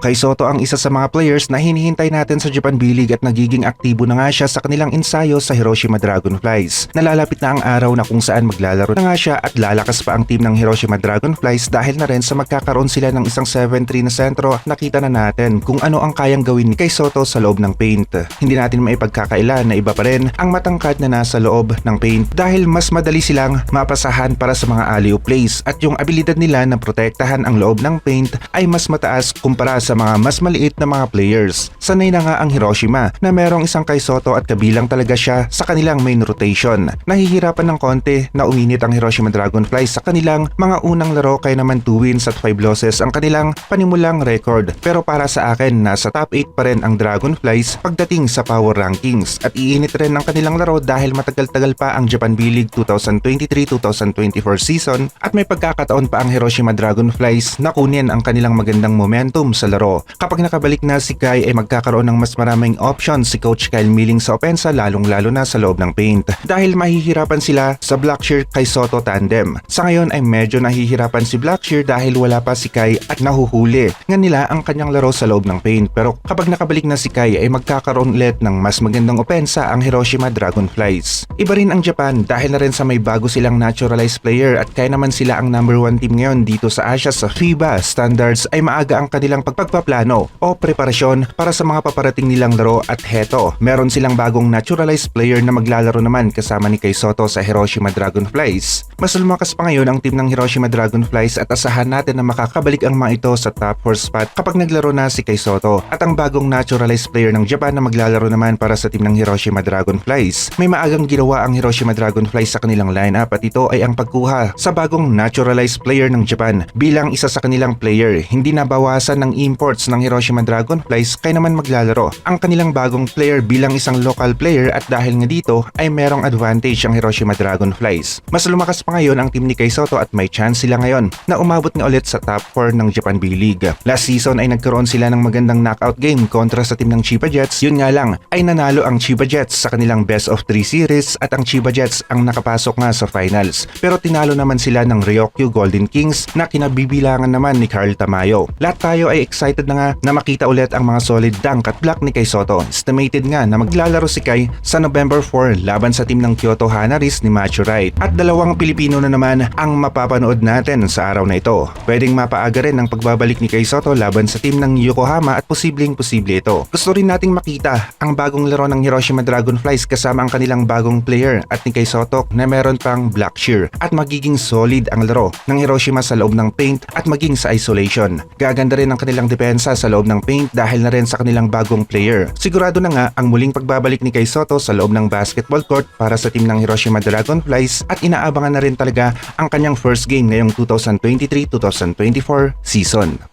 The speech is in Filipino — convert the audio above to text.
Kay Soto ang isa sa mga players na hinihintay natin sa Japan B-League at nagiging aktibo na nga siya sa kanilang ensayo sa Hiroshima Dragonflies. Nalalapit na ang araw na kung saan maglalaro na nga siya at lalakas pa ang team ng Hiroshima Dragonflies dahil na rin sa magkakaroon sila ng isang 7-3 na sentro nakita na natin kung ano ang kayang gawin ni kay Soto sa loob ng paint. Hindi natin maipagkakaila na iba pa rin ang matangkad na nasa loob ng paint dahil mas madali silang mapasahan para sa mga alley plays at yung abilidad nila na protektahan ang loob ng paint ay mas mataas kumpara sa mga mas maliit na mga players. Sanay na nga ang Hiroshima na merong isang kay Soto at kabilang talaga siya sa kanilang main rotation. Nahihirapan ng konti na uminit ang Hiroshima Dragonflies sa kanilang mga unang laro kaya naman 2 wins at 5 losses ang kanilang panimulang record. Pero para sa akin, nasa top 8 pa rin ang Dragonflies pagdating sa power rankings at iinit rin ang kanilang laro dahil matagal-tagal pa ang Japan B-League 2023-2024 season at may pagkakataon pa ang Hiroshima Dragonflies na kunin ang kanilang magandang momentum sa laro. Kapag nakabalik na si Kai ay magkakaroon ng mas maraming options si Coach Kyle Milling sa opensa lalong-lalo na sa loob ng paint dahil mahihirapan sila sa Blackshear kay Soto tandem. Sa ngayon ay medyo nahihirapan si Blackshear dahil wala pa si Kai at nahuhuli nga nila ang kanyang laro sa loob ng paint pero kapag nakabalik na si Kai ay magkakaroon ulit ng mas magandang opensa ang Hiroshima Dragonflies. Iba rin ang Japan dahil na rin sa may bago silang naturalized player at kaya naman sila ang number one team ngayon dito sa Asia sa FIBA standards ay maaga ang kanilang pagpagpaplano o preparasyon para sa mga paparating nilang laro at heto, meron silang bagong naturalized player na maglalaro naman kasama ni Kay Soto sa Hiroshima Dragonflies. Mas lumakas pa ngayon ang team ng Hiroshima Dragonflies at asahan natin na makakabalik ang mga ito sa top 4 spot kapag naglaro na si Kay Soto at ang bagong naturalized player ng Japan na maglalaro naman para sa team ng Hiroshima Dragonflies. May maagang ginawa ang Hiroshima Dragonflies sa kanilang lineup at ito ay ang pagkuha sa bagong naturalized player ng Japan bilang isa sa kanilang player. Hindi nabawasan ng imports ng Hiroshima Dragonflies kaya naman maglalaro ang kanilang bagong player bilang isang local player at dahil nga dito ay merong advantage ang Hiroshima Dragonflies. Mas lumakas pa ngayon ang team ni Kay Soto at may chance sila ngayon na umabot nga ulit sa top 4 ng Japan B-League. Last season ay nagkaroon sila ng magandang knockout game kontra sa team ng Chiba Jets. Yun nga lang ay nanalo ang Chiba Jets sa kanilang best of 3 series at ang Chiba Jets ang nakapasok nga sa finals. Pero tinalo naman sila ng Ryokyu Golden Kings na kinabibilangan naman ni Carl Tamayo. Lahat tayo ay excited na nga na makita ulit ang mga solid dunk at block ni Kay Soto. Estimated nga na maglalaro si Kai sa November 4 laban sa team ng Kyoto Hanaris ni Macho Wright. At dalawang Pilipino na naman ang mapapanood natin sa araw na ito. Pwedeng mapaaga rin ang pagbabalik ni Kay Soto laban sa team ng Yokohama at posibleng posible ito. Gusto rin nating makita ang bagong laro ng Hiroshima Dragonflies kasama ang kanilang bagong player at ni Kay Soto na meron pang Black Shear at magiging solid ang laro ng Hiroshima sa loob ng paint at maging sa isolation. Gaganda rin ang kanilang depensa sa loob ng paint dahil na rin sa kanilang bagong player. Sigurado na nga ang muling pagbabalik ni Kay Soto sa loob ng basketball court para sa team ng Hiroshima Dragonflies at inaabangan na rin talaga ang kanyang first game ngayong 2023-2024 season.